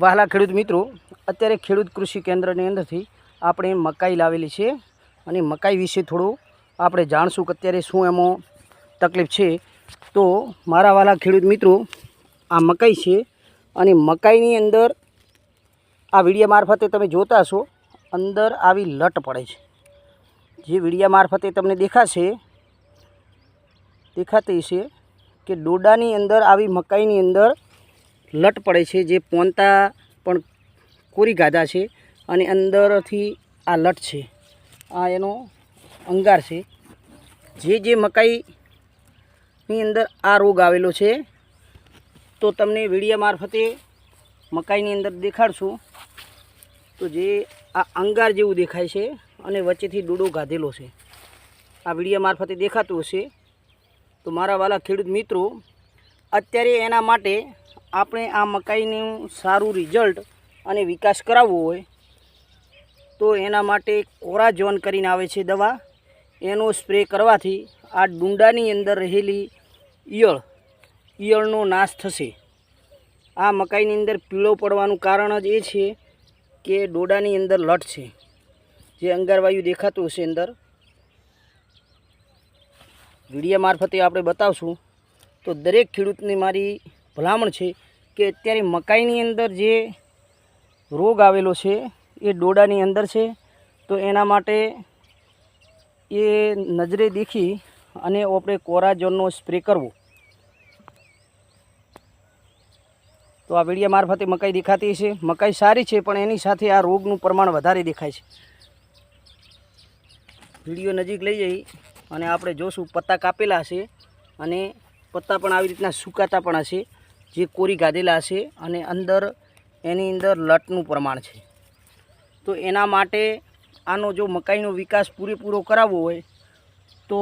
વહાલા ખેડૂત મિત્રો, અત્યારે ખેડૂત કૃષિ કેન્દ્રની અંદરથી આપણે મકાઈ લાવેલી છે અને મકાઈ વિશે થોડું આપણે જાણશું કે અત્યારે શું એમાં તકલીફ છે. તો મારા વાલા ખેડૂત મિત્રો, આ મકાઈ છે અને મકાઈની અંદર આ વિડીયા મારફતે તમે જોતા હશો, અંદર આવી લટ પડે છે. જે વિડીયા મારફતે તમને દેખાશે, દેખાતી છે કે ડોડાની અંદર આવી મકાઈની અંદર લટ પડે છે, જે પોંતા પણ કોરી ગાધા છે અને અંદરથી આ લટ છે. આ એનો અંગાર છે. જે જે મકાઈની અંદર આ રોગ આવેલો છે, તો તમને વિડીયા મારફતે મકાઈની અંદર દેખાડશું. તો જે આ અંગાર જેવું દેખાય છે અને વચ્ચેથી ડોડો ગાધેલો છે. આ વિડીયા મારફતે દેખાતું હશે. તો મારા વાલા ખેડૂત મિત્રો, અત્યારે એના માટે આપણે આ મકાઈનું સારું રિઝલ્ટ અને વિકાસ કરાવવો હોય, તો એના માટે કોરાજોન કરીને આવે છે દવા. એનો સ્પ્રે કરવાથી આ ડુંડાની અંદર રહેલી ઈયળ, ઈયળનો નાશ થશે. આ મકાઈની અંદર પીળો પડવાનું કારણ જ એ છે કે ડોડાની અંદર લટ છે. જે અંગારવાયુ દેખાતું હશે અંદર. વિડીયા મારફતે આપણે બતાવશું. તો દરેક ખેડૂતને મારી ભલામણ છે કે અત્યારે મકાઈની અંદર જે રોગ આવેલો છે, એ ડોડાની અંદર છે, તો એના માટે એ નજરે દેખી અને આપણે કોરાજોનનો સ્પ્રે કરવો. તો આ વિડીયા મારફતે મકાઈ દેખાતી છે મકાઈ સારી છે, પણ એની સાથે આ રોગનું પ્રમાણ વધારે દેખાય છે. વીડિયો નજીક લઈ જઈ અને આપણે જોશું, પત્તા કાપેલા હશે અને પત્તા પણ આવી રીતના સુકાતા પણ હશે. જે કોરી ગાધેલા છે અને અંદર એની અંદર લટનું પ્રમાણ છે. તો એના માટે આનો જો મકાઈનો વિકાસ પૂરેપૂરો કરાવવો હોય, તો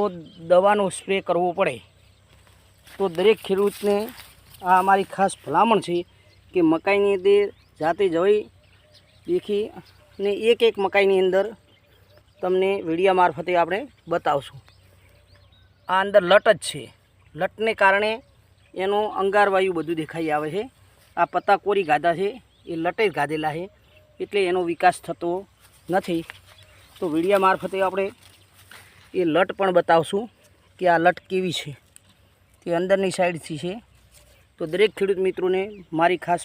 દવાનો સ્પ્રે કરવો પડે. તો દરેક ખેડૂતને આ અમારી ખાસ ભલામણ છે કે મકાઈની અંદર જાતે જઈ દેખી ને એક એક મકાઈની અંદર તમને વિડીયા મારફતે આપણે બતાવશું. આ અંદર લટ જ છે. લટને કારણે એનો અંગારવાયુ બધું દેખાઈ આવે છે. આ પત્તા કોરી ગાધા છે, એ લટે જ ગાધેલા છે, એટલે એનો વિકાસ થતો નથી. તો વિડિયા મારફતે આપણે એ લટ પણ બતાવશું કે આ લટ કેવી છે. તે અંદરની સાઈડથી છે. તો દરેક ખેડૂત મિત્રોને મારી ખાસ